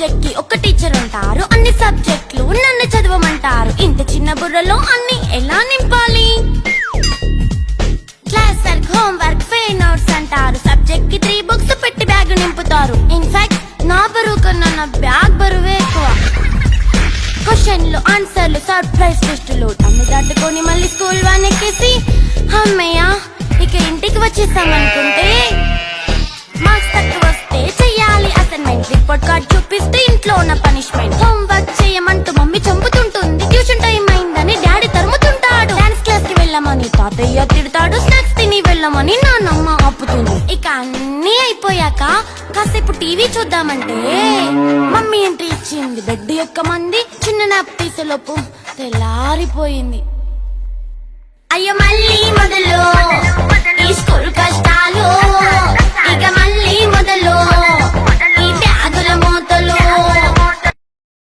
సబ్జెక్ట్కి ఒక టీచర్ ఉంటారు. అన్ని సబ్జెక్టులు నన్ను చదవమంటారు. ఇంత చిన్న బుర్రలో అన్ని ఎలా నింపాలి? Class work home work fair notes అంటారు. సబ్జెక్ట్కి త్రీ బుక్స్ పెట్టి బ్యాగ్ నింపుతారు. ఇన్ఫాక్ట్ నా బరువు కన్నా నా బ్యాగ్ బరువే ఎక్కువ. క్వశ్చన్లు ఆన్సర్లు సర్ప్రైజ్ టెస్టులు తమ్మి దాటుకొని మళ్ళీ స్కూల్ వానెక్కేసి ఎక్కేసి అమ్మయ్య ఇక ఇంటికి వచ్చేసామనుకుంటే ఇంట్లో ఉన్న పనిష్మెంట్ హోంవర్క్ చేయమంటూ మమ్మీ చంపుతుంటుంది. ట్యూషన్ టైం అయిందని డాడీ తరుముతుంటాడు. డాన్స్ క్లాస్కి వెళ్ళమని తాతయ్య తిడతాడు. స్నాక్స్ తిని వెళ్ళమని నాన్నమ్మ ఆపుతుంది. ఇక అన్నీ అయిపోయాక కాసేపు టీవీ చూద్దామంటే మమ్మీ ఎంట్రీ ఇచ్చింది. బెడ్ యొక్క మంది చిన్న నాప్ తీసేలోపు తెల్లారిపోయింది. అయ్యో